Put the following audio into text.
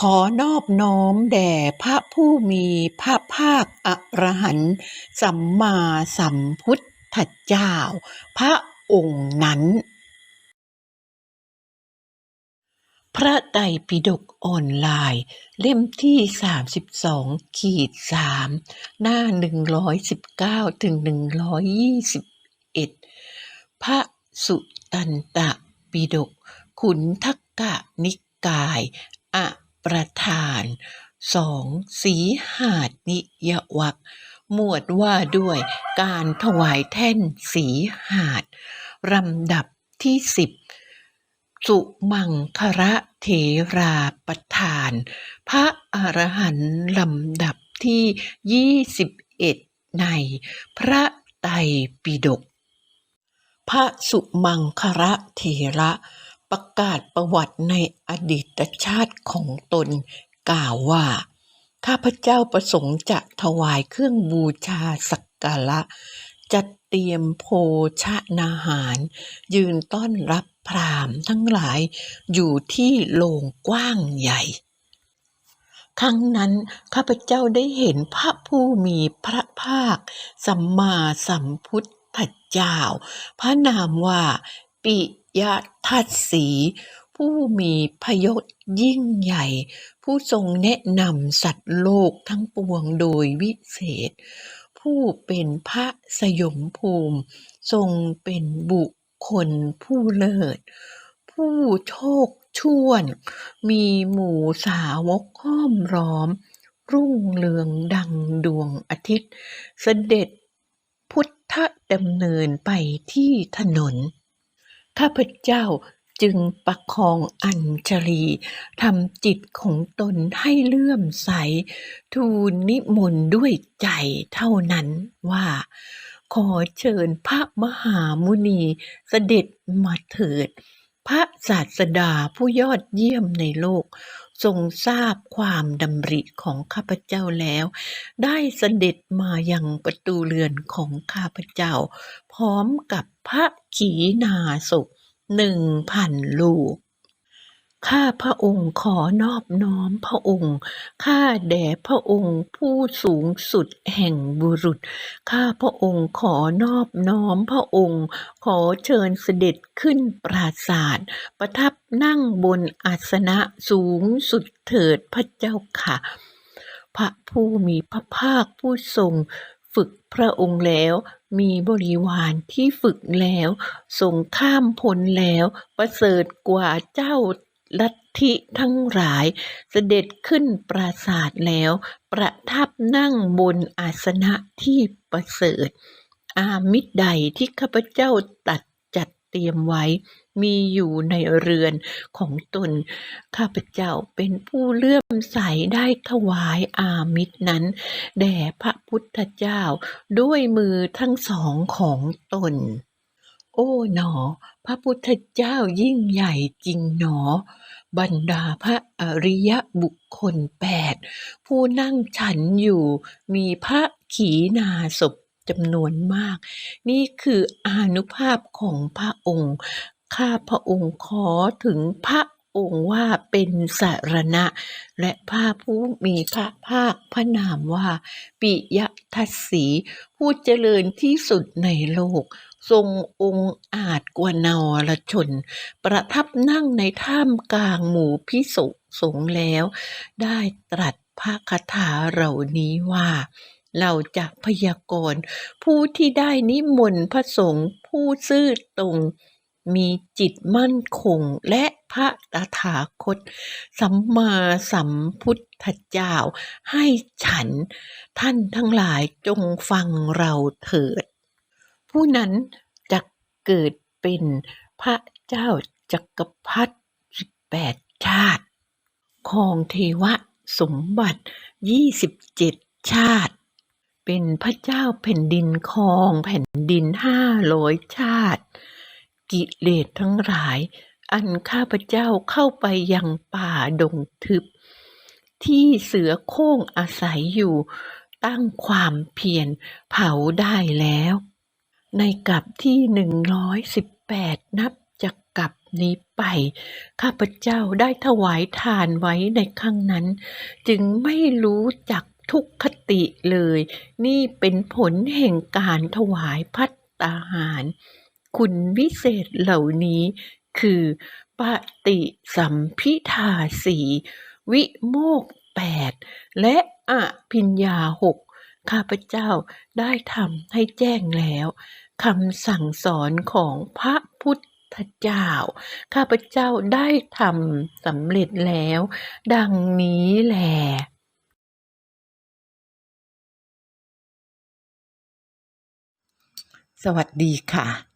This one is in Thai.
ขอนอบน้อมแด่พระผู้มีพระภาคอรหันต์สัมมาสัมพุทธเจ้า พระองค์นั้น พระไตรปิฎกออนไลน์ เล่มที่ 32 ขีด 3 หน้า 119 ถึง 121 พระสุตันตปิฎกขุนทักกะนิกาย อะ ประธานสองสีหาดนิยวักหมวดว่าด้วยการถวายแท่นสีหาดลำดับที่สิบสุมังคระเถราประธาน พระอรหันต์ลำดับที่ยี่สิบเอ็ดในพระไตรปิฎกพระสุมังคระเถระ ประกาศประวัติในอดีตชาติของตน กล่าวว่า ข้าพเจ้าประสงค์จะถวายเครื่องบูชาสักการะ จัดเตรียมโภชนาหาร ยืนต้อนรับพรามทั้งหลายอยู่ที่โรงกว้างใหญ่ครั้งนั้นข้าพเจ้าได้เห็นพระผู้มีพระภาค สัมมาสัมพุทธเจ้า พระนามว่า ปิ ยทัศสี ผู้มีพยศยิ่งใหญ่ ผู้ทรงแนะนำสัตว์โลกทั้งปวงโดยวิเศษ ผู้เป็นพระสยมภูมิ ทรงเป็นบุคคลผู้เลิศ ผู้โชคช่วน มีหมู่สาวกห้อมล้อม รุ่งเรืองดังดวงอาทิตย์ เสด็จพุทธดำเนินไปที่ถนน ข้าพเจ้าจึงประคองอัญชลีทำจิตของตนให้เลื่อมใส ทูลนิมนต์ด้วยใจเท่านั้นว่า ขอเชิญพระมหามุนีเสด็จมาเถิด พระศาสดาผู้ยอดเยี่ยมในโลก ทรงทราบความดำริของข้าพเจ้าแล้ว ได้เสด็จมายังประตูเรือนของข้าพเจ้า พร้อมกับพระขีนาสพหนึ่งพันลูก ข้าพระองค์ขอนอบน้อมพระองค์ ข้าแด่พระองค์ผู้สูงสุดแห่งบุรุษ ข้าพระองค์ขอนอบน้อมพระองค์ ขอเชิญเสด็จขึ้นปราศาสตร์ประทับนั่งบนอาสนะสูงสุดเถิดพระเจ้าค่ะ พระผู้มีพระภาคผู้ทรงฝึกพระองค์แล้วมีบริวารที่ฝึกแล้วทรงข้ามพ้นแล้ว ประเสริฐกว่าเจ้า ลัทธิทั้งหลาย เสด็จขึ้นปราศาสตร์แล้ว ประทับนั่งบนอาสนะที่ประเสริฐ อามิตรใดที่ข้าพเจ้าตัดจัดเตรียมไว้ มีอยู่ในเรือนของตน ข้าพเจ้าเป็นผู้เลื่อมใสได้ถวายอามิตรนั้น แด่พระพุทธเจ้าด้วยมือทั้งสองของตน โอ้หนอ พระพุทธเจ้ายิ่งใหญ่จริงหนอ บรรดาพระอริยบุคคลแปดผู้นั่งฉันอยู่มีพระขีนาศพจำนวนมาก นี่คืออานุภาพของพระองค์ ข้าพระองค์ขอถึงพระ องค์ว่าเป็นสารณะ และพระผู้มีพระภาคพระนามว่า ปิยทัศสีผู้เจริญที่สุดในโลก ทรงองค์อาจกว่านรชน ประทับนั่งในท่ามกลางหมู่พิสุสงแล้ว ได้ตรัสพระคาถาเหล่านี้ว่าเราจะพยากรณ์ผู้ที่ได้นิมนต์พระสงฆ์ผู้ซื่อตรง มีจิตมั่นคงและพระตถาคต สัมมาสัมพุทธเจ้า ให้ฉัน ท่านทั้งหลายจงฟังเราเถิด ผู้นั้นจะเกิดเป็นพระเจ้าจักรพรรดิสิบแปดชาติครองเทวสมบัติยี่สิบเจ็ดชาติ เป็นพระเจ้าแผ่นดินครองแผ่นดินห้าร้อยชาติ กิเลสทั้งหลาย อันข้าพเจ้าเข้าไปยังป่าดงทึบ ที่เสือโคร่งอาศัยอยู่ ตั้งความเพียรเผาได้แล้ว ในกลับที่หนึ่งร้อยสิบแปดนับจากกลับนี้ไป ข้าพเจ้าได้ถวายทานไว้ในครั้งนั้น จึงไม่รู้จักทุกขติเลย นี่เป็นผลแห่งการถวายพัตตาหาร คุณวิเศษเหล่านี้ คือปฏิสัมพิทาสีวิโมกแปดและอภิญญาหกข้าพเจ้าได้ทำให้แจ้งแล้วคำสั่งสอนของพระพุทธเจ้า ข้าพเจ้าได้ทำสำเร็จแล้ว ดังนี้แหลสวัสดีค่ะ